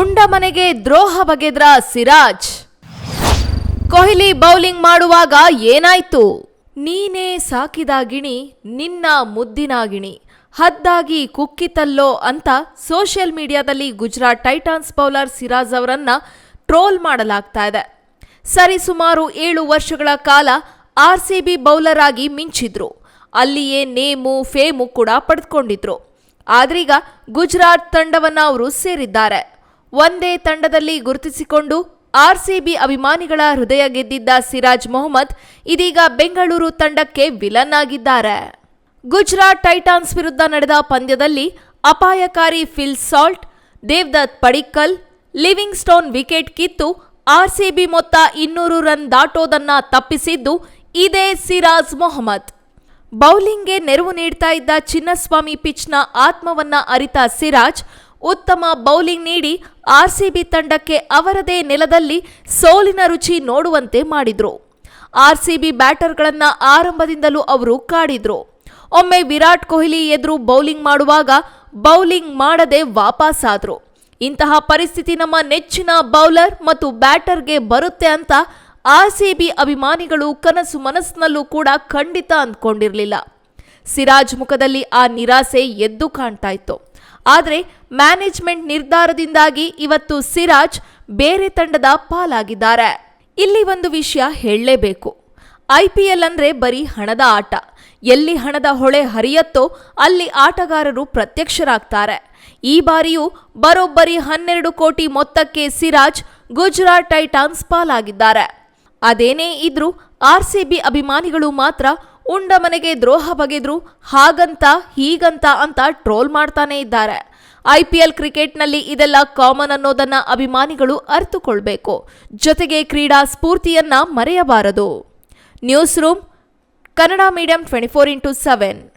ಉಂಡ ಮನೆಗೆ ದ್ರೋಹ ಬಗೆದ್ರ ಸಿರಾಜ್. ಕೊಹ್ಲಿ ಬೌಲಿಂಗ್ ಮಾಡುವಾಗ ಏನಾಯ್ತು? ನೀನೇ ಸಾಕಿದ ಗಿಣಿ, ನಿನ್ನ ಮುದ್ದಿನ ಗಿಣಿ. ಹದ್ದಾಗಿ ಕುಕ್ಕಿತಲ್ಲೋ ಅಂತ ಸೋಷಿಯಲ್ ಮೀಡಿಯಾದಲ್ಲಿ ಗುಜರಾತ್ ಟೈಟಾನ್ಸ್ ಬೌಲರ್ ಸಿರಾಜ್ ಅವರನ್ನ ಟ್ರೋಲ್ ಮಾಡಲಾಗ್ತಾ ಇದೆ. ಸರಿಸುಮಾರು ಏಳು ವರ್ಷಗಳ ಕಾಲ ಆರ್ ಸಿ ಬಿ ಬೌಲರ್ ಆಗಿ ಮಿಂಚಿದ್ರು. ಅಲ್ಲಿಯೇ ನೇಮು, ಫೇಮು ಕೂಡ ಪಡೆದುಕೊಂಡಿದ್ರು ಆದ್ರೀಗ ಗುಜರಾತ್ ತಂಡವನ್ನ ಅವರು ಸೇರಿದ್ದಾರೆ. ಒಂದೇ ತಂಡದಲ್ಲಿ ಗುರುತಿಸಿಕೊಂಡು ಆರ್ಸಿಬಿ ಅಭಿಮಾನಿಗಳ ಹೃದಯ ಗೆದ್ದಿದ್ದ ಸಿರಾಜ್ ಮೊಹಮ್ಮದ್ ಇದೀಗ ಬೆಂಗಳೂರು ತಂಡಕ್ಕೆ ವಿಲನ್ ಆಗಿದ್ದಾರೆ. ಗುಜರಾತ್ ಟೈಟಾನ್ಸ್ ವಿರುದ್ಧ ನಡೆದ ಪಂದ್ಯದಲ್ಲಿ ಅಪಾಯಕಾರಿ Phil Salt, Devdutt Padikkal Livingstone wicket ಕಿತ್ತು ಆರ್ಸಿಬಿ ಮೊತ್ತ ಇನ್ನೂರು ರನ್ ದಾಟೋದನ್ನ ತಪ್ಪಿಸಿದ್ದು ಇದೇ ಸಿರಾಜ್ ಮೊಹಮ್ಮದ್. ಬೌಲಿಂಗ್ಗೆ ನೆರವು ನೀಡ್ತಾ ಇದ್ದ ಚಿನ್ನಸ್ವಾಮಿ ಪಿಚ್ನ ಆತ್ಮವನ್ನ ಅರಿತ ಸಿರಾಜ್ ಉತ್ತಮ ಬೌಲಿಂಗ್ ನೀಡಿ ಆರ್ಸಿಬಿ ತಂಡಕ್ಕೆ ಅವರದೇ ನೆಲದಲ್ಲಿ ಸೋಲಿನ ರುಚಿ ನೋಡುವಂತೆ ಮಾಡಿದ್ರು. ಆರ್ಸಿಬಿ ಬ್ಯಾಟರ್ಗಳನ್ನು ಆರಂಭದಿಂದಲೂ ಅವರು ಕಾಡಿದ್ರು. ಒಮ್ಮೆ ವಿರಾಟ್ ಕೊಹ್ಲಿ ಎದುರು ಬೌಲಿಂಗ್ ಮಾಡುವಾಗ ಬೌಲಿಂಗ್ ಮಾಡದೆ ವಾಪಸ್ಸಾದ್ರು ಇಂತಹ ಪರಿಸ್ಥಿತಿ ನಮ್ಮ ನೆಚ್ಚಿನ ಬೌಲರ್ ಮತ್ತು ಬ್ಯಾಟರ್ಗೆ ಬರುತ್ತೆ ಅಂತ ಆರ್ಸಿಬಿ ಅಭಿಮಾನಿಗಳು ಕನಸು ಮನಸ್ಸಿನಲ್ಲೂ ಕೂಡ ಖಂಡಿತ ಅಂದ್ಕೊಂಡಿರಲಿಲ್ಲ. ಸಿರಾಜ್ ಮುಖದಲ್ಲಿ ಆ ನಿರಾಸೆ ಎದ್ದು ಕಾಣ್ತಾ ಇತ್ತು. ಆದರೆ ಮ್ಯಾನೇಜ್ಮೆಂಟ್ ನಿರ್ಧಾರದಿಂದಾಗಿ ಇವತ್ತು ಸಿರಾಜ್ ಬೇರೆ ತಂಡದ ಪಾಲಾಗಿದ್ದಾರೆ. ಇಲ್ಲಿ ಒಂದು ವಿಷಯ ಹೇಳಲೇಬೇಕು. ಐ ಪಿ ಎಲ್ ಅಂದರೆ ಬರೀ ಹಣದ ಆಟ. ಎಲ್ಲಿ ಹಣದ ಹೊಳೆ ಹರಿಯತ್ತೋ ಅಲ್ಲಿ ಆಟಗಾರರು ಪ್ರತ್ಯಕ್ಷರಾಗ್ತಾರೆ. ಈ ಬಾರಿಯೂ ಬರೋಬ್ಬರಿ ಹನ್ನೆರಡು ಕೋಟಿ ಮೊತ್ತಕ್ಕೆ ಸಿರಾಜ್ ಗುಜರಾತ್ ಟೈಟಾನ್ಸ್ ಪಾಲಾಗಿದ್ದಾರೆ. ಅದೇನೇ ಇದ್ರೂ ಆರ್ಸಿಬಿ ಅಭಿಮಾನಿಗಳು ಮಾತ್ರ ಉಂಡ ಮನೆಗೆ ದ್ರೋಹ ಬಗೆದ್ರು, ಹಾಗಂತ, ಹೀಗಂತ ಅಂತ ಟ್ರೋಲ್ ಮಾಡ್ತಾನೆ ಇದ್ದಾರೆ. ಐಪಿಎಲ್ ಕ್ರಿಕೆಟ್ನಲ್ಲಿ ಇದೆಲ್ಲ ಕಾಮನ್ ಅನ್ನೋದನ್ನ ಅಭಿಮಾನಿಗಳು ಅರ್ಥಕೊಳ್ಬೇಕು ಜೊತೆಗೆ ಕ್ರೀಡಾ ಸ್ಫೂರ್ತಿಯನ್ನ ಮರೆಯಬಾರದು. News room, Kannada medium twenty four into seven